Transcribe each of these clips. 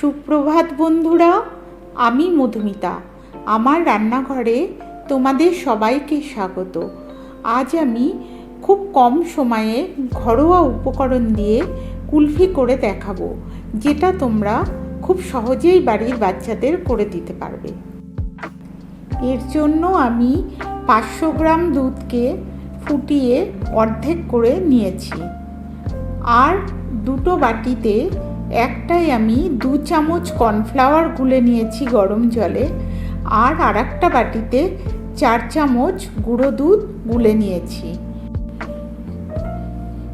সুপ্রভাত বন্ধুরা, আমি মধুমিতা। আমার রান্নাঘরে তোমাদের সবাইকে স্বাগত। আজ আমি খুব কম সময়ে ঘরোয়া উপকরণ দিয়ে কুলফি করে দেখাবো, যেটা তোমরা খুব সহজেই বাড়ির বাচ্চাদের করে দিতে পারবে। এর জন্য আমি পাঁচশো গ্রাম দুধকে ফুটিয়ে অর্ধেক করে নিয়েছি। আর দুটো বাটিতে একটাই আমি দু চামচ কর্নফ্লাওয়ার গুলে নিয়েছি গরম জলে আর আরেকটা বাটিতে চার চামচ গুঁড়ো দুধ গুলে নিয়েছি।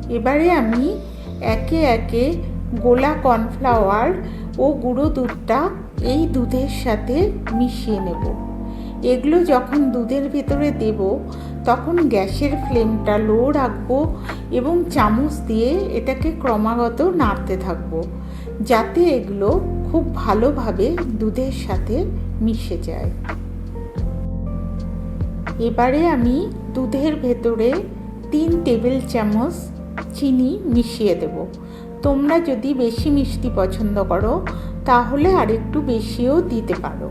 এবারে আমি একে একে গোলা কর্নফ্লাওয়ার ও গুঁড়ো দুধটা এই দুধের সাথে মিশিয়ে নেব। এগুলো যখন দুধের ভেতরে দেব, তখন গ্যাসের ফ্লেমটা লো রাখব এবং চামচ দিয়ে এটাকে ক্রমাগত নাড়তে থাকব। যাতে এগুলো খুব ভালোভাবে দুধের সাথে মিশে যায়। এবারে আমি দুধের ভেতরে তিন টেবিল চামচ চিনি মিশিয়ে দেব। তোমরা যদি বেশি মিষ্টি পছন্দ করো, তাহলে আর একটু বেশিও দিতে পারো।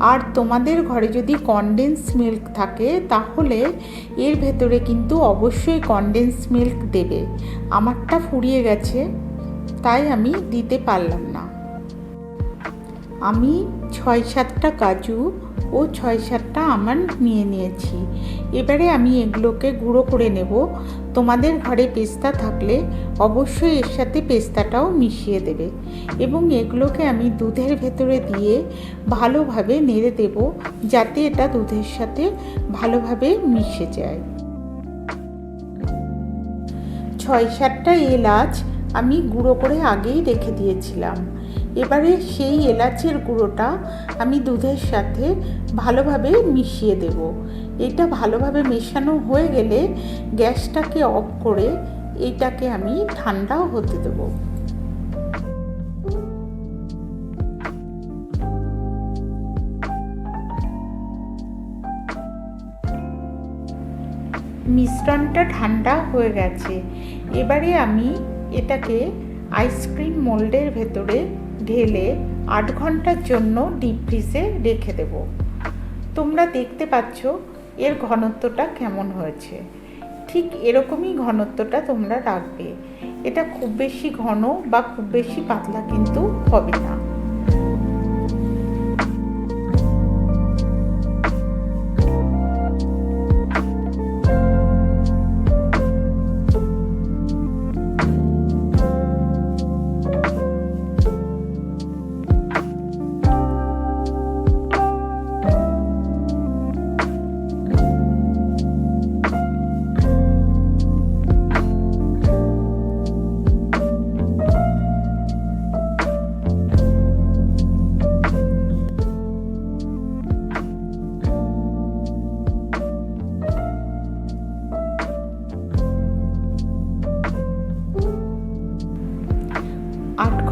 আর তোমাদের ঘরে যদি কনডেন্স মিল্ক থাকে, তাহলে এর ভেতরে কিন্তু অবশ্যই কনডেন্স মিল্ক দেবে। আমারটা ফুরিয়ে গেছে। তাই আমি দিতে পারলাম না। আমি ছয় সাতটা কাজু ও ছয় সাতটা আমন্ড নিয়ে নিয়েছি। এবারে আমি এগুলোকে গুঁড়ো করে নেব। তোমাদের ঘরে পেস্তা থাকলে অবশ্যই এর সাথে পেস্তাটাও মিশিয়ে দেবে এবং এগুলোকে আমি দুধের ভেতরে দিয়ে ভালোভাবে নেড়ে দেব যাতে এটা দুধের সাথে ভালোভাবে মিশে যায়। ছয় সাতটা এলাচ আমি গুঁড়ো করে আগেই রেখে দিয়েছিলাম। এবারে সেই এলাচের গুঁড়োটা আমি দুধের সাথে ভালোভাবে মিশিয়ে দেব। এটা ভালোভাবে মেশানো হয়ে গেলে গ্যাসটাকে অফ করে এটাকে আমি ঠান্ডাও হতে দেব। মিশ্রণটা ঠান্ডা হয়ে গেছে। এবারে আমি এটাকে আইসক্রিম মোল্ডের ভেতরে ঢেলে আট ঘণ্টার জন্য ডিপ ফ্রিজে রেখে দেব। তোমরা দেখতে পাচ্ছ এর ঘনত্বটা কেমন হয়েছে। ঠিক এরকমই ঘনত্বটা তোমরা রাখবে। এটা খুব বেশি ঘন বা খুব বেশি পাতলা কিন্তু হবে না।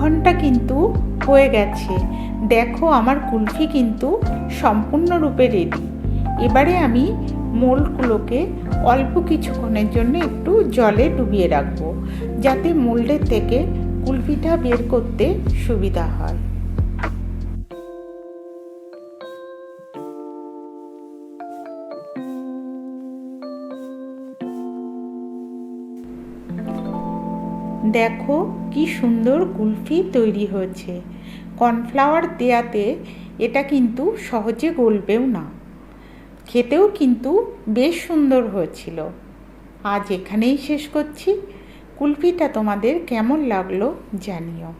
ঘণ্টা কিন্তু হয়ে গেছে। দেখো আমার কুলফি কিন্তু সম্পূর্ণরূপে রেডি এবারে আমি মোল্ডগুলোকে অল্প কিছুক্ষণের জন্য একটু জলে ডুবিয়ে রাখব, যাতে মোল্ডের থেকে কুলফিটা বের করতে সুবিধা হয়। দেখো কি সুন্দর কুলফি তৈরি হয়েছে। কর্নফ্লাওয়ার দেয়াতে এটা কিন্তু সহজে গলবেও না। খেতেও কিন্তু বেশ সুন্দর হয়েছিল। আজ এখানেই শেষ করছি। কুলফিটা তোমাদের কেমন লাগল জানিও।